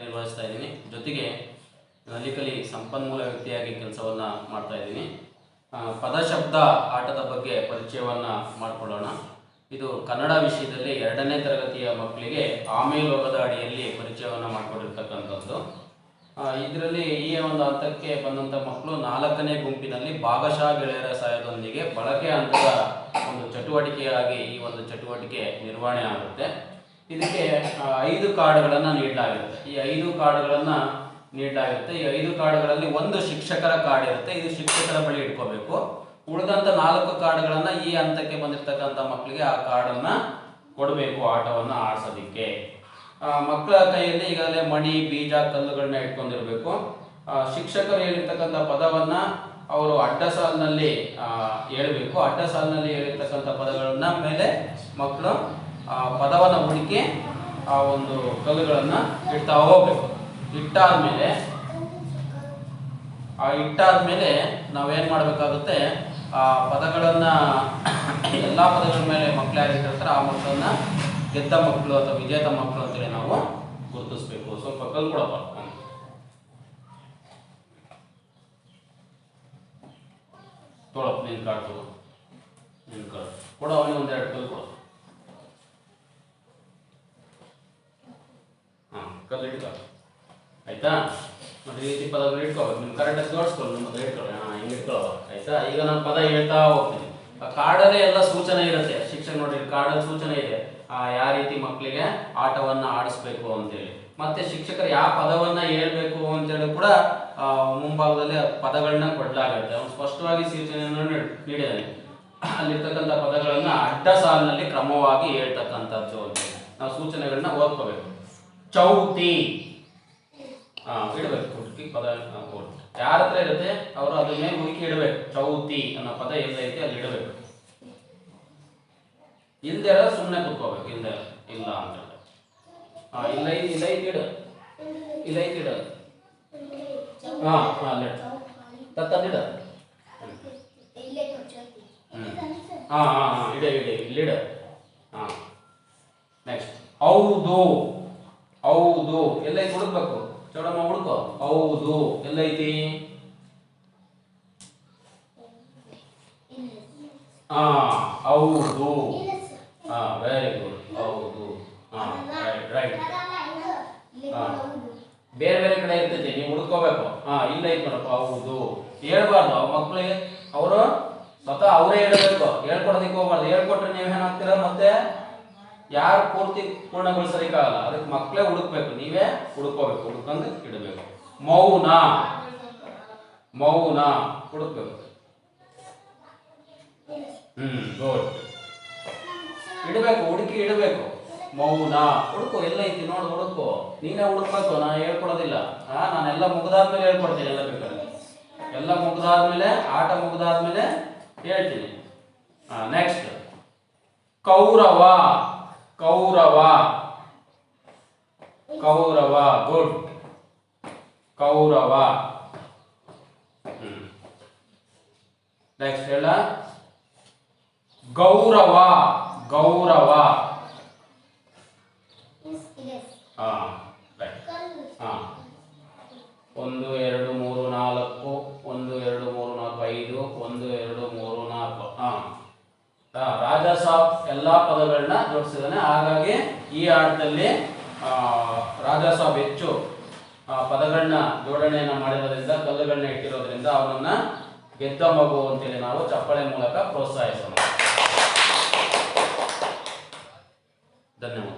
ನಿರ್ವಹಿಸ್ತಾ ಇದ್ದೀನಿ. ಜೊತೆಗೆ ನಲಿಕಲಿ ಸಂಪನ್ಮೂಲ ವ್ಯಕ್ತಿಯಾಗಿ ಕೆಲಸವನ್ನು ಮಾಡ್ತಾ ಇದ್ದೀನಿ. ಪದಶಬ್ದ ಆಟದ ಬಗ್ಗೆ ಪರಿಚಯವನ್ನು ಮಾಡಿಕೊಳ್ಳೋಣ. ಇದು ಕನ್ನಡ ವಿಷಯದಲ್ಲಿ ಎರಡನೇ ತರಗತಿಯ ಮಕ್ಕಳಿಗೆ ಆಮೇಲೋಗದ ಅಡಿಯಲ್ಲಿ ಪರಿಚಯವನ್ನು ಮಾಡಿಕೊಂಡಿರ್ತಕ್ಕಂಥದ್ದು. ಇದರಲ್ಲಿ ಈ ಒಂದು ಹಂತಕ್ಕೆ ಬಂದಂಥ ಮಕ್ಕಳು ನಾಲ್ಕನೇ ಗುಂಪಿನಲ್ಲಿ ಭಾಗಶಃ ಗೆಳೆಯರ ಸಹಾಯದೊಂದಿಗೆ ಬಳಕೆ ಹಂತದ ಒಂದು ಚಟುವಟಿಕೆಯಾಗಿ ಈ ಒಂದು ಚಟುವಟಿಕೆ ನಿರ್ವಹಣೆ ಆಗುತ್ತೆ. ಇದಕ್ಕೆ ಐದು ಕಾರ್ಡ್ಗಳನ್ನು ನೀಡಲಾಗಿರುತ್ತೆ ಈ ಐದು ಕಾರ್ಡ್ಗಳನ್ನು ನೀಡಲಾಗಿರುತ್ತೆ. ಈ ಐದು ಕಾರ್ಡ್ಗಳಲ್ಲಿ ಒಂದು ಶಿಕ್ಷಕರ ಕಾರ್ಡ್ ಇರುತ್ತೆ ಇದು ಶಿಕ್ಷಕರ ಬಳಿ ಇಟ್ಕೋಬೇಕು. ಉಳಿದಂಥ ನಾಲ್ಕು ಕಾರ್ಡ್ಗಳನ್ನು ಈ ಹಂತಕ್ಕೆ ಬಂದಿರತಕ್ಕಂಥ ಮಕ್ಕಳಿಗೆ ಆ ಕಾರ್ಡನ್ನು ಕೊಡಬೇಕು, ಆಟವನ್ನು ಆಡಿಸೋದಕ್ಕೆ. ಮಕ್ಕಳ ಕೈಯಲ್ಲಿ ಈಗಾಗಲೇ ಮಣಿ, ಬೀಜ ಕಲ್ಲುಗಳನ್ನ ಇಟ್ಕೊಂಡಿರಬೇಕು. ಶಿಕ್ಷಕರು ಹೇಳಿರ್ತಕ್ಕಂಥ ಪದವನ್ನ ಅವರು ಅಡ್ಡ ಸಾಲಿನಲ್ಲಿ ಹೇಳಬೇಕು. ಅಡ್ಡ ಸಾಲಿನಲ್ಲಿ ಹೇಳಿರ್ತಕ್ಕಂಥ ಪದಗಳನ್ನ ಮೇಲೆ ಮಕ್ಕಳು ಪದವನ್ನ ಹುಡುಕಿ ಆ ಒಂದು ಕಲ್ಲುಗಳನ್ನ ಇಡ್ತಾ ಹೋಗ್ಬೇಕು. ಇಟ್ಟಾದ್ಮೇಲೆ, ಆ ಇಟ್ಟಾದ್ಮೇಲೆ ನಾವೇನ್ ಮಾಡಬೇಕಾಗುತ್ತೆ? ಆ ಪದಗಳನ್ನ, ಎಲ್ಲಾ ಪದಗಳ ಮೇಲೆ ಮಕ್ಕಳು ಯಾರಿರ್ತಾರೆ ಆ ಮಕ್ಕಳನ್ನ ಗೆದ್ದ ಮಕ್ಕಳು ಅಥವಾ ವಿಜೇತ ಮಕ್ಕಳು ಅಂತೇಳಿ ನಾವು ಗುರುತಿಸ್ಬೇಕು. ಸ್ವಲ್ಪ ಕಲ್ಲು ತೊಳಪ್ಪ, ನಿನ್ ಕಾರ್ಡ್ ತಗೋ. ನಿನ್ ಕಾಡ್ತು ಕೊಡು ಅವನಿಗೆ ಒಂದೆರಡು ಕಲ್ಲು ಕೊಡು ಹಾಂ ಕಲ್ಲು ಇಟ್ಕೊ ಆಯ್ತಾ? ಮತ್ತೆ ಈ ರೀತಿ ಪದಗಳು ಇಟ್ಕೋಬೇಕು ನಿಮ್ಮ ಕರೆಕ್ಟಾಗಿ ತೋರಿಸ್ಕೊಂಡು ನಿಮ್ಮ ಹತ್ರ ಇಟ್ಕೊಳ್ಳಿ ಹಾಂ, ಹಿಂಗೆ ಇಟ್ಕೊಳ್ಳೋ ಆಯ್ತಾ? ಈಗ ನಾನು ಪದ ಹೇಳ್ತಾ ಹೋಗ್ತೀನಿ. ಆ, ಕಾಡಲ್ಲೇ ಎಲ್ಲ ಸೂಚನೆ ಇರುತ್ತೆ. ಶಿಕ್ಷಕ ನೋಡಿ ಕಾರ್ಡಲ್ಲಿ ಸೂಚನೆ ಇದೆ. ಆ ಯಾವ ರೀತಿ ಮಕ್ಕಳಿಗೆ ಆಟವನ್ನ ಆಡಿಸ್ಬೇಕು ಅಂತೇಳಿ. ಮತ್ತೆ ಶಿಕ್ಷಕರು ಯಾವ ಪದವನ್ನ ಹೇಳ್ಬೇಕು ಅಂತೇಳಿ ಕೂಡ ಮುಂಭಾಗದಲ್ಲಿ ಪದಗಳನ್ನ ಕೊಡಲಾಗಿರುತ್ತೆ ಅವನು ಸ್ಪಷ್ಟವಾಗಿ ಸೂಚನೆಯನ್ನು ನೀಡ್- ನೀಡಿದ್ದಾನೆ. ಅಲ್ಲಿರ್ತಕ್ಕಂಥ ಪದಗಳನ್ನು ಅಡ್ಡ ಸಾಲಿನಲ್ಲಿ ಕ್ರಮವಾಗಿ ಹೇಳ್ತಕ್ಕಂಥದ್ದು ಅಂತ ನಾವು ಸೂಚನೆಗಳನ್ನ ಓದ್ಕೋಬೇಕು. ಚೌತಿ. ಇಡಬೇಕು ಹುಡುಕಿ ಪದ ಯಾರ ಹತ್ರ ಇರುತ್ತೆ, ಅವರು ಅದನ್ನೇ ಹುಡುಕಿ ಇಡಬೇಕು. ಚೌತಿ ಅನ್ನೋ ಪದ ಎಲ್ಲೈತೆ ಅಲ್ಲಿ ಇಡಬೇಕು. ಇಲ್ದೇ ಸುಮ್ಮನೆ ಕುತ್ಕೋಬೇಕು, ಇಲ್ದೇ ಇಲ್ಲ ಅಂತ. ಹಾ ಇಲ್ಲ ಇಲ್ಲ ಇಡು. ಇಲ್ಲ ಇಡು. ಹಾ ಹಾ, ಅಲ್ಲಿ ತತ್ತಂದಿಡ ಹಾ ಹಾ ಹಾ, ಇಡ ಇಡ ಇಲ್ಲಿಡ ಹಾ. ನೆಕ್ಸ್ಟ್ ಹೌದು ಎಲ್ಲೈತಿ ಹುಡುಕ್ಬೇಕು ಚೌಡಮ್ಮ ಹುಡುಕೋ ಹೌದು. ಎಲ್ಲೈತಿ? ಹಾ, ಹೌದು. ಹಾ ವೆರಿ ಗುಡ್ ಹೌದು. ಹಾ ರೈಟ್ ರೈಟ್ ಬೇರೆ ಬೇರೆ ಕಡೆ ಇರ್ತೈತಿ, ನೀವು ಹುಡ್ಕೋಬೇಕು. ಹಾ, ಇಲ್ಲ ಐತ್ ನೋಡಪ್ಪ ಹೌದು. ಹೇಳ್ಬಾರ್ದು ಮಕ್ಳಿಗೆ. ಅವರು ಸ್ವತಃ ಅವರೇ ಹೇಳ್ಬೇಕು. ಹೇಳ್ಕೊಡೋದಕ್ಕೆ ಹೋಗ್ಬಾರ್ದು. ಹೇಳ್ಕೊಟ್ರೆ ನೀವ್ ಏನಾಗ್ತೀರ ಮತ್ತೆ? ಯಾರು ಪೂರ್ತಿ ಪೂರ್ಣಗೊಳಿಸಲಿಕ್ಕಾಗಲ್ಲ ಅದಕ್ಕೆ ಮಕ್ಕಳೇ ಹುಡುಕ್ಬೇಕು. ನೀವೇ ಹುಡುಕೋಬೇಕು ಹುಡುಕಂದು ಇಡಬೇಕು. ಮೌನ. ಮೌನ. ಹುಡುಕ್ಬೇಕು. ಹ್ಮ್ ಇಡಬೇಕು, ಹುಡುಕಿ ಇಡಬೇಕು. ಮೌನ. ಹುಡುಕು, ಎಲ್ಲ ಐತಿ, ನೋಡು, ಹುಡುಕು. ನೀನೇ ಹುಡುಕ್ಬೇಕು. ನಾನು ಹೇಳ್ಕೊಡೋದಿಲ್ಲ. ಹಾ ನಾನೆಲ್ಲ ಮುಗ್ದಾದ್ಮೇಲೆ ಹೇಳ್ಕೊಡ್ತೀನಿ, ಎಲ್ಲ ಬೇಕಾದ್ರೆ. ಎಲ್ಲ ಮುಗ್ದಾದ್ಮೇಲೆ, ಆಟ ಮುಗ್ದಾದ್ಮೇಲೆ ಹೇಳ್ತೀನಿ. ಹಾ next Kaurava. Kaurava. Kaurava good. Kaurava. Next ಹೇಳ. ಗೌರವ. ಗೌರವ. ಒಂದು ಎರಡು ಸಾಬ್ ಎಲ್ಲಾ ಪದಗಳನ್ನ ಜೋಡಿಸಿದಾನೆ ಹಾಗಾಗಿ ಈ ಆಟದಲ್ಲಿ ರಾಜಾ ಸಾಬ್ ಹೆಚ್ಚು ಪದಗಳನ್ನ ಜೋಡಣೆಯನ್ನ ಮಾಡಿರೋದ್ರಿಂದ ಕಲ್ಲುಗಳನ್ನ ಇಟ್ಟಿರೋದ್ರಿಂದ ಅವನನ್ನ ಗೆದ್ದ ಮಗು ಅಂತೇಳಿ ನಾವು ಚಪ್ಪಳೆ ಮೂಲಕ ಪ್ರೋತ್ಸಾಹಿಸೋಣ. ಧನ್ಯವಾದ